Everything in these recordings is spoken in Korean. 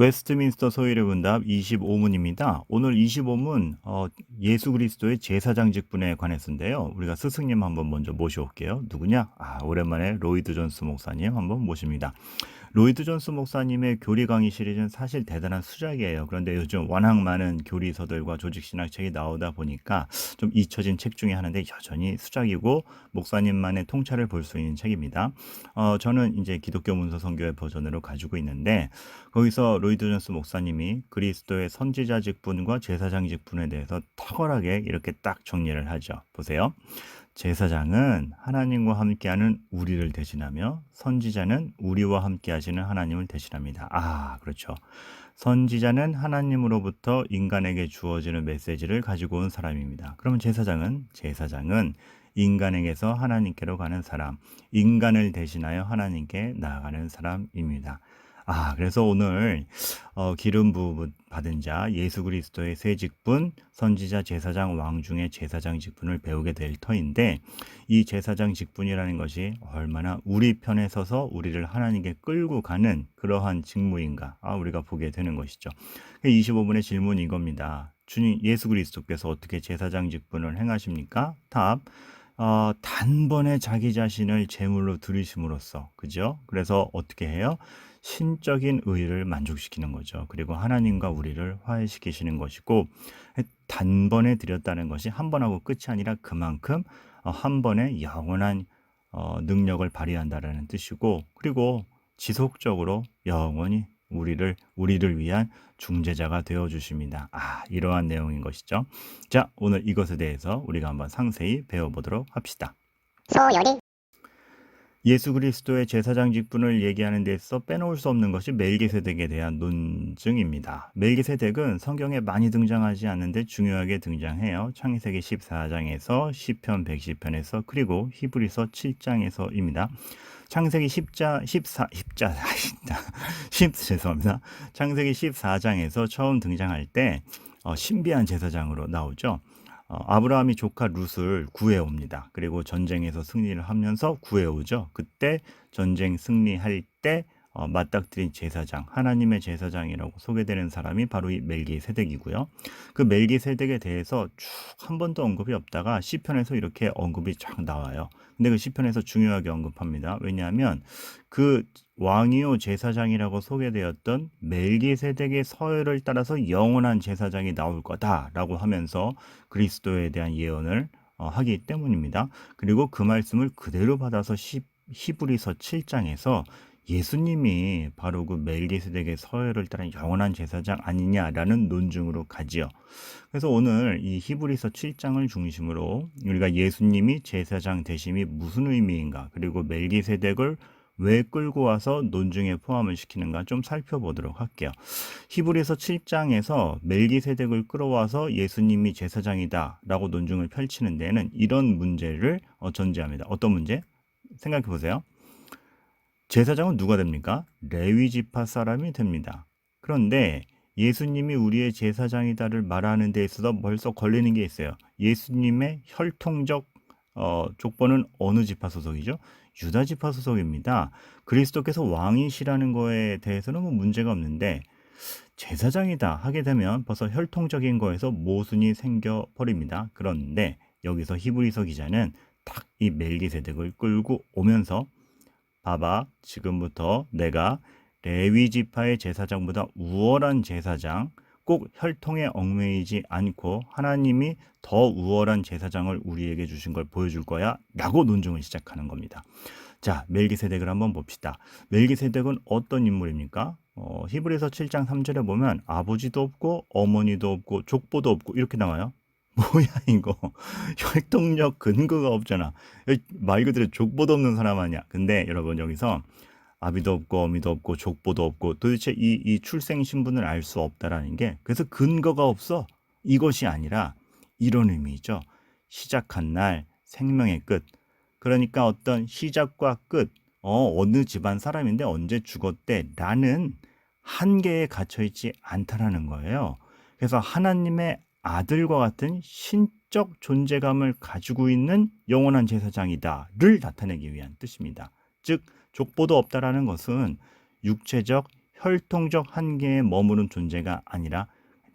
웨스트민스터 소위의 문답 25문입니다. 오늘 25문 어, 예수 그리스도의 제사장 직분에 관해서인데요. 우리가 스승님 한번 먼저 모셔올게요. 누구냐? 아, 오랜만에 로이드 존스 목사님 한번 모십니다. 로이드 존스 목사님의 교리 강의 시리즈는 사실 대단한 수작이에요. 그런데 요즘 워낙 많은 교리서들과 조직신학 책이 나오다 보니까 좀 잊혀진 책 중에 하나인데 여전히 수작이고 목사님만의 통찰을 볼 수 있는 책입니다. 어, 저는 이제 기독교 문서 성교의 버전으로 가지고 있는데 거기서 로이드 존스 목사님이 그리스도의 선지자 직분과 제사장 직분에 대해서 탁월하게 이렇게 딱 정리를 하죠. 보세요. 제사장은 하나님과 함께하는 우리를 대신하며 선지자는 우리와 함께하시는 하나님을 대신합니다. 아, 그렇죠. 선지자는 하나님으로부터 인간에게 주어지는 메시지를 가지고 온 사람입니다. 그러면 제사장은 제사장은 인간에게서 하나님께로 가는 사람, 인간을 대신하여 하나님께 나아가는 사람입니다. 아, 그래서 오늘 어, 기름 부음 받은 자 예수 그리스도의 새 직분 선지자 제사장 왕 중의 제사장 직분을 배우게 될 터인데 이 제사장 직분이라는 것이 얼마나 우리 편에 서서 우리를 하나님께 끌고 가는 그러한 직무인가 아, 우리가 보게 되는 것이죠. 25분의 질문이 이겁니다. 주님 예수 그리스도께서 어떻게 제사장 직분을 행하십니까? 답. 어, 단번에 자기 자신을 제물로 드리심으로써 그죠? 그래서 어떻게 해요? 신적인 의를 만족시키는 거죠. 그리고 하나님과 우리를 화해시키시는 것이고 단번에 드렸다는 것이 한 번 하고 끝이 아니라 그만큼 어, 한 번에 영원한 어, 능력을 발휘한다라는 뜻이고 그리고 지속적으로 영원히 우리를 우리를 위한 중재자가 되어 주십니다. 아, 이러한 내용인 것이죠. 자, 오늘 이것에 대해서 우리가 한번 상세히 배워 보도록 합시다. 소요리 예수 그리스도의 제사장 직분을 얘기하는 데 있어 빼놓을 수 없는 것이 멜기세덱에 대한 논증입니다. 멜기세덱은 성경에 많이 등장하지 않는데 중요하게 등장해요. 창세기 14장에서 시편 110편에서 그리고 히브리서 7장에서입니다. 창세기 10자 14 10자 10 죄송합니다. 창세기 14장에서 처음 등장할 때 어, 신비한 제사장으로 나오죠. 어, 아브라함이 조카 룻을 구해옵니다. 그리고 전쟁에서 승리를 하면서 구해오죠. 그때 전쟁 승리할 때 어, 맞닥뜨린 제사장, 하나님의 제사장이라고 소개되는 사람이 바로 이 멜기세덱이고요. 그 멜기세덱에 대해서 쭉 한 번도 언급이 없다가 시편에서 이렇게 언급이 쫙 나와요. 근데 그 시편에서 중요하게 언급합니다. 왜냐하면 그 왕이요 제사장이라고 소개되었던 멜기세덱의 서열을 따라서 영원한 제사장이 나올 거다라고 하면서 그리스도에 대한 예언을 어, 하기 때문입니다. 그리고 그 말씀을 그대로 받아서 시, 히브리서 7장에서 예수님이 바로 그 멜기세덱의 서열을 따른 영원한 제사장 아니냐라는 논증으로 가지요. 그래서 오늘 이 히브리서 7장을 중심으로 우리가 예수님이 제사장 되심이 무슨 의미인가 그리고 멜기세덱을 왜 끌고 와서 논증에 포함을 시키는가 좀 살펴보도록 할게요. 히브리서 7장에서 멜기세덱을 끌어와서 예수님이 제사장이다라고 논증을 펼치는 데는 이런 문제를 어, 전제합니다. 어떤 문제? 생각해 보세요. 제사장은 누가 됩니까? 레위 지파 사람이 됩니다. 그런데 예수님이 우리의 제사장이다를 말하는 데 있어서 벌써 걸리는 게 있어요. 예수님의 혈통적 어, 족보는 어느 지파 소속이죠? 유다 지파 소속입니다. 그리스도께서 왕이시라는 거에 대해서는 뭐 문제가 없는데 제사장이다 하게 되면 벌써 혈통적인 거에서 모순이 생겨 버립니다. 그런데 여기서 히브리서 기자는 딱 이 멜기세덱을 끌고 오면서 봐봐 지금부터 내가 레위 지파의 제사장보다 우월한 제사장 꼭 혈통에 얽매이지 않고 하나님이 더 우월한 제사장을 우리에게 주신 걸 보여줄 거야 라고 논증을 시작하는 겁니다. 자, 멜기세덱을 한번 봅시다. 멜기세덱은 어떤 인물입니까? 어, 히브리서 7장 3절에 보면 아버지도 없고 어머니도 없고 족보도 없고 이렇게 나와요. 뭐야 이거. 혈통력 근거가 없잖아. 말 그대로 족보도 없는 사람 아니야. 근데 여러분 여기서 아비도 없고 어미도 없고 족보도 없고 도대체 이, 이 출생 신분을 알 수 없다라는 게 그래서 근거가 없어. 이것이 아니라 이런 의미죠. 시작한 날 생명의 끝. 그러니까 어떤 시작과 끝. 어, 어느 집안 사람인데 언제 죽었대? 라는 한계에 갇혀 있지 않다라는 거예요. 그래서 하나님의 아들과 같은 신적 존재감을 가지고 있는 영원한 제사장이다를 나타내기 위한 뜻입니다. 즉 족보도 없다라는 것은 육체적 혈통적 한계에 머무는 존재가 아니라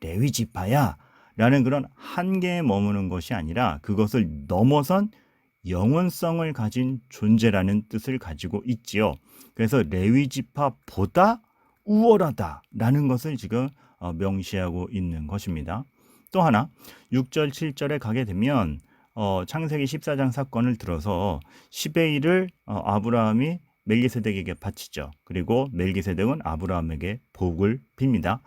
레위 지파야 라는 그런 한계에 머무는 것이 아니라 그것을 넘어선 영원성을 가진 존재라는 뜻을 가지고 있지요. 그래서 레위 지파보다 우월하다라는 것을 지금 어, 명시하고 있는 것입니다. 또 하나 6절 7절에 가게 되면 어, 창세기 14장 사건을 들어서 10의 1을 어, 아브라함이 멜기세덱에게 바치죠. 그리고 멜기세덱은 아브라함에게 복을 빕니다.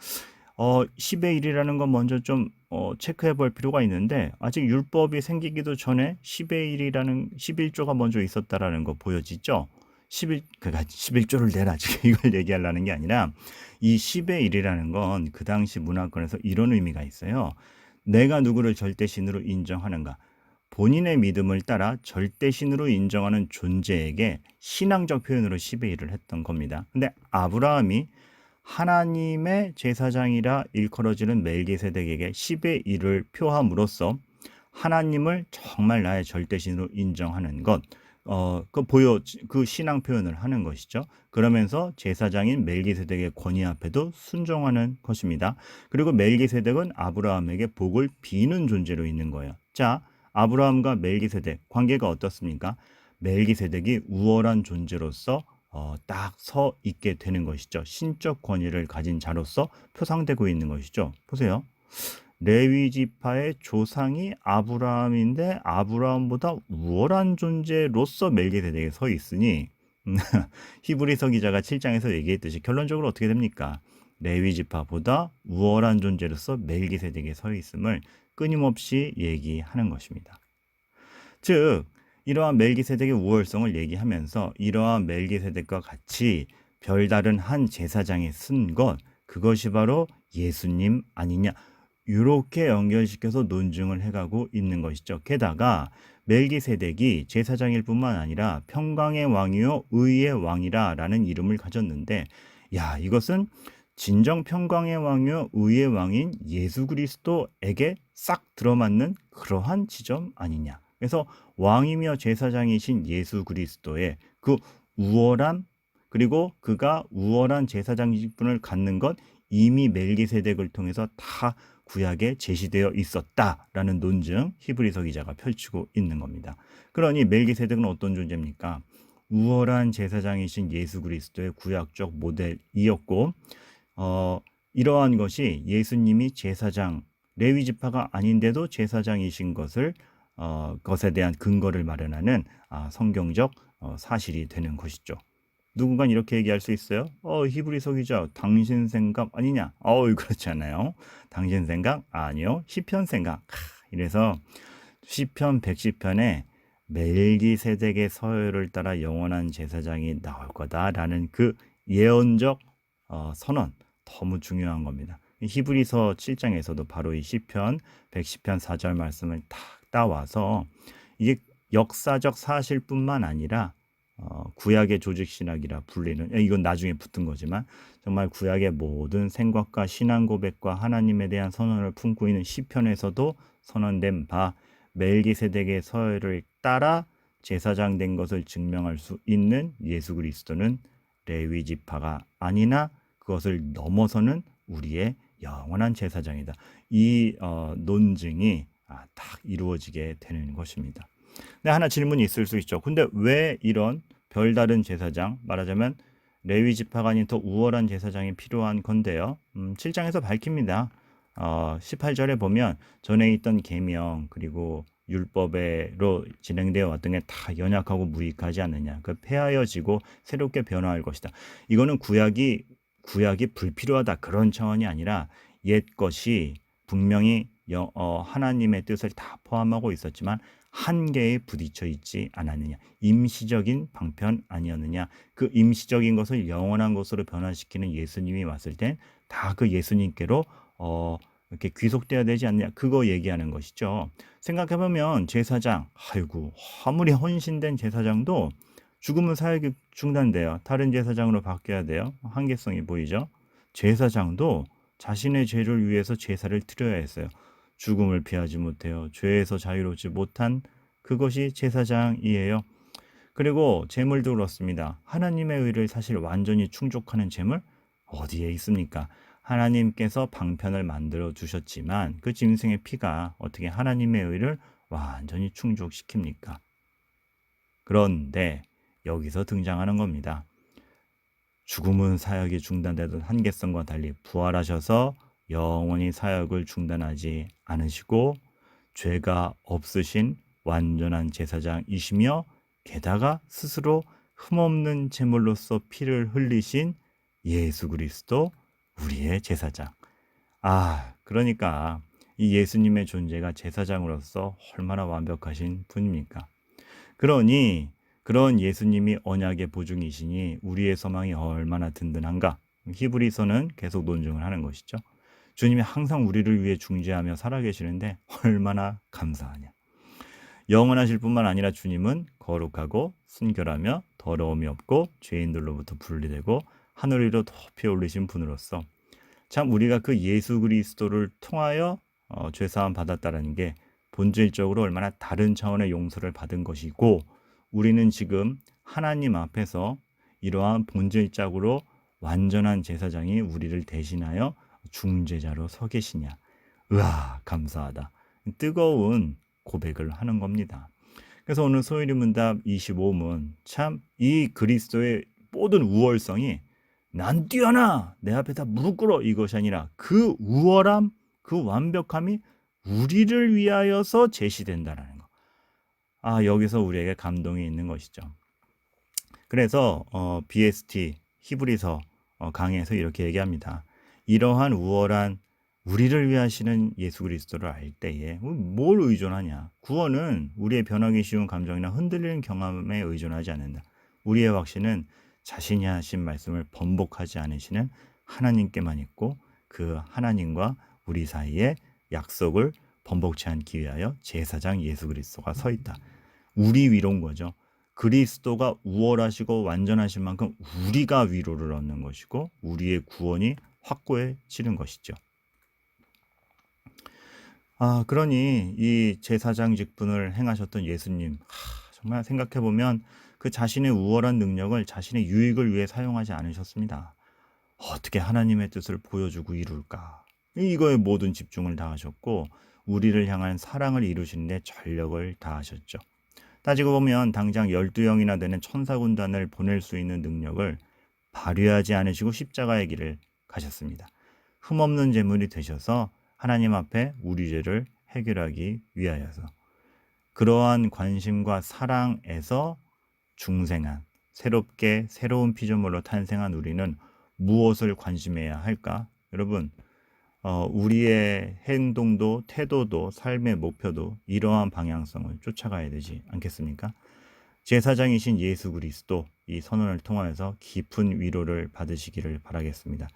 어, 10의 1이라는 건 먼저 좀 어, 체크해 볼 필요가 있는데 아직 율법이 생기기도 전에 10의 1이라는 11조가 먼저 있었다라는 거 보여지죠. 11, 그니까 11조를 내라 지금 이걸 얘기하려는 게 아니라 이 10의 1이라는 건 그 당시 문화권에서 이런 의미가 있어요. 내가 누구를 절대 신으로 인정하는가? 본인의 믿음을 따라 절대 신으로 인정하는 존재에게 신앙적 표현으로 10의 1을 했던 겁니다. 근데 아브라함이 하나님의 제사장이라 일컬어지는 멜기세덱에게 10의 1을 표함으로써 하나님을 정말 나의 절대신으로 인정하는 것, 어, 그 보여, 그 신앙 표현을 하는 것이죠. 그러면서 제사장인 멜기세덱의 권위 앞에도 순종하는 것입니다. 그리고 멜기세덱은 아브라함에게 복을 비는 존재로 있는 거예요. 자, 아브라함과 멜기세덱 관계가 어떻습니까? 멜기세덱이 우월한 존재로서 어, 딱 서 있게 되는 것이죠. 신적 권위를 가진 자로서 표상되고 있는 것이죠. 보세요. 레위 지파의 조상이 아브라함인데 아브라함보다 우월한 존재로서 멜기세덱에 서 있으니 히브리서 기자가 7장에서 얘기했듯이 결론적으로 어떻게 됩니까? 레위 지파보다 우월한 존재로서 멜기세덱에 서 있음을 끊임없이 얘기하는 것입니다. 즉 이러한 멜기세덱의 우월성을 얘기하면서 이러한 멜기세덱과 같이 별다른 한 제사장이 쓴 것 그것이 바로 예수님 아니냐 이렇게 연결시켜서 논증을 해가고 있는 것이죠. 게다가 멜기세덱이 제사장일 뿐만 아니라 평강의 왕이요 의의 왕이라라는 이름을 가졌는데 야 이것은 진정 평강의 왕이요 의의 왕인 예수 그리스도에게 싹 들어맞는 그러한 지점 아니냐. 그래서 왕이며 제사장이신 예수 그리스도의 그 우월함 그리고 그가 우월한 제사장 직분을 갖는 것 이미 멜기세덱을 통해서 다 구약에 제시되어 있었다라는 논증 히브리서 기자가 펼치고 있는 겁니다. 그러니 멜기세덱은 어떤 존재입니까? 우월한 제사장이신 예수 그리스도의 구약적 모델이었고 어, 이러한 것이 예수님이 제사장 레위 지파가 아닌데도 제사장이신 것을 어, 것에 대한 근거를 마련하는 아, 성경적 어, 사실이 되는 것이죠. 누군가 이렇게 얘기할 수 있어요. 어, 히브리서 기자, 당신 생각 아니냐? 어우, 그렇지 않아요. 당신 생각 아니요. 시편 생각. 이래서 시편 110편에 멜기세덱의 서열을 따라 영원한 제사장이 나올 거다라는 그 예언적 어, 선언 너무 중요한 겁니다. 히브리서 7장에서도 바로 이 시편 110편 4절 말씀을 탁 따와서 이게 역사적 사실뿐만 아니라 어, 구약의 조직 신학이라 불리는 이건 나중에 붙은 거지만 정말 구약의 모든 생각과 신앙 고백과 하나님에 대한 선언을 품고 있는 시편에서도 선언된 바 멜기세덱의 서열을 따라 제사장 된 것을 증명할 수 있는 예수 그리스도는 레위 지파가 아니나 그것을 넘어서는 우리의 영원한 제사장이다. 이 어, 논증이 아, 딱 이루어지게 되는 것입니다. 근데 하나 질문이 있을 수 있죠. 근데 왜 이런 별다른 제사장, 말하자면 레위 지파가 아닌 더 우월한 제사장이 필요한 건데요. 음, 7장에서 밝힙니다. 어, 18절에 보면 전에 있던 계명 그리고 율법으로 진행되어 왔던 게 다 연약하고 무익하지 않느냐. 그 폐하여지고 새롭게 변화할 것이다. 이거는 구약이 구약이 불필요하다 그런 차원이 아니라 옛 것이 분명히 하나님의 뜻을 다 포함하고 있었지만 한계에 부딪혀 있지 않았느냐. 임시적인 방편 아니었느냐. 그 임시적인 것을 영원한 것으로 변화시키는 예수님이 왔을 땐 다 그 예수님께로 어, 이렇게 귀속돼야 되지 않느냐. 그거 얘기하는 것이죠. 생각해보면 제사장, 아이고, 아무리 헌신된 제사장도 죽으면 사역이 중단돼요. 다른 제사장으로 바뀌어야 돼요. 한계성이 보이죠. 제사장도 자신의 죄를 위해서 제사를 드려야 했어요. 죽음을 피하지 못해요. 죄에서 자유롭지 못한 그것이 제사장이에요. 그리고 재물도 그렇습니다. 하나님의 의를 사실 완전히 충족하는 재물 어디에 있습니까? 하나님께서 방편을 만들어 주셨지만 그 짐승의 피가 어떻게 하나님의 의를 완전히 충족시킵니까? 그런데 여기서 등장하는 겁니다. 죽음은 사역이 중단되던 한계성과 달리 부활하셔서 영원히 사역을 중단하지 않으시고 죄가 없으신 완전한 제사장이시며 게다가 스스로 흠없는 제물로서 피를 흘리신 예수 그리스도 우리의 제사장. 아, 그러니까 이 예수님의 존재가 제사장으로서 얼마나 완벽하신 분입니까? 그러니 그런 예수님이 언약의 보증이시니 우리의 소망이 얼마나 든든한가? 히브리서는 계속 논증을 하는 것이죠. 주님이 항상 우리를 위해 중재하며 살아계시는데 얼마나 감사하냐. 영원하실 뿐만 아니라 주님은 거룩하고 순결하며 더러움이 없고 죄인들로부터 분리되고 하늘 위로 높이 올리신 분으로서 참 우리가 그 예수 그리스도를 통하여 어, 죄사함 받았다라는 게 본질적으로 얼마나 다른 차원의 용서를 받은 것이고 우리는 지금 하나님 앞에서 이러한 본질적으로 완전한 제사장이 우리를 대신하여 중재자로 서 계시냐. 으아, 감사하다. 뜨거운 고백을 하는 겁니다. 그래서 오늘 소일이 문답 25문 참 이 그리스도의 모든 우월성이 난 뛰어나 내 앞에 다 무릎 꿇어 이것이 아니라 그 우월함 그 완벽함이 우리를 위하여서 제시된다라는 거. 아 여기서 우리에게 감동이 있는 것이죠. 그래서 어, BST 히브리서 어, 강의에서 이렇게 얘기합니다. 이러한 우월한 우리를 위하시는 예수 그리스도를 알 때에 뭘 의존하냐? 구원은 우리의 변하기 쉬운 감정이나 흔들리는 경험에 의존하지 않는다. 우리의 확신은 자신이 하신 말씀을 번복하지 않으시는 하나님께만 있고 그 하나님과 우리 사이에 약속을 번복치 않기 위하여 제사장 예수 그리스도가 서 있다. 우리 위로인 거죠. 그리스도가 우월하시고 완전하신 만큼 우리가 위로를 얻는 것이고 우리의 구원이 확고해지는 것이죠. 아, 그러니 이 제사장 직분을 행하셨던 예수님, 하, 정말 생각해 보면 그 자신의 우월한 능력을 자신의 유익을 위해 사용하지 않으셨습니다. 어떻게 하나님의 뜻을 보여주고 이룰까? 이거에 모든 집중을 다하셨고 우리를 향한 사랑을 이루시는데 전력을 다하셨죠. 따지고 보면 당장 12영이나 되는 천사군단을 보낼 수 있는 능력을 발휘하지 않으시고 십자가의 길을 가셨습니다. 흠없는 제물이 되셔서 하나님 앞에 우리 죄를 해결하기 위하여서 그러한 관심과 사랑에서 중생한 새롭게 새로운 피조물로 탄생한 우리는 무엇을 관심해야 할까? 여러분, 어, 우리의 행동도 태도도 삶의 목표도 이러한 방향성을 쫓아가야 되지 않겠습니까? 제사장이신 예수 그리스도 이 선언을 통하여서 깊은 위로를 받으시기를 바라겠습니다.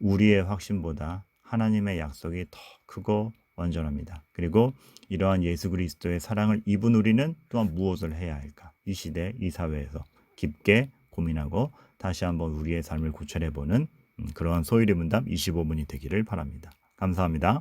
우리의 확신보다 하나님의 약속이 더 크고 완전합니다. 그리고 이러한 예수 그리스도의 사랑을 입은 우리는 또한 무엇을 해야 할까? 이 시대, 이 사회에서 깊게 고민하고 다시 한번 우리의 삶을 고찰해보는 음, 그러한 소일의 문답 25분이 되기를 바랍니다. 감사합니다.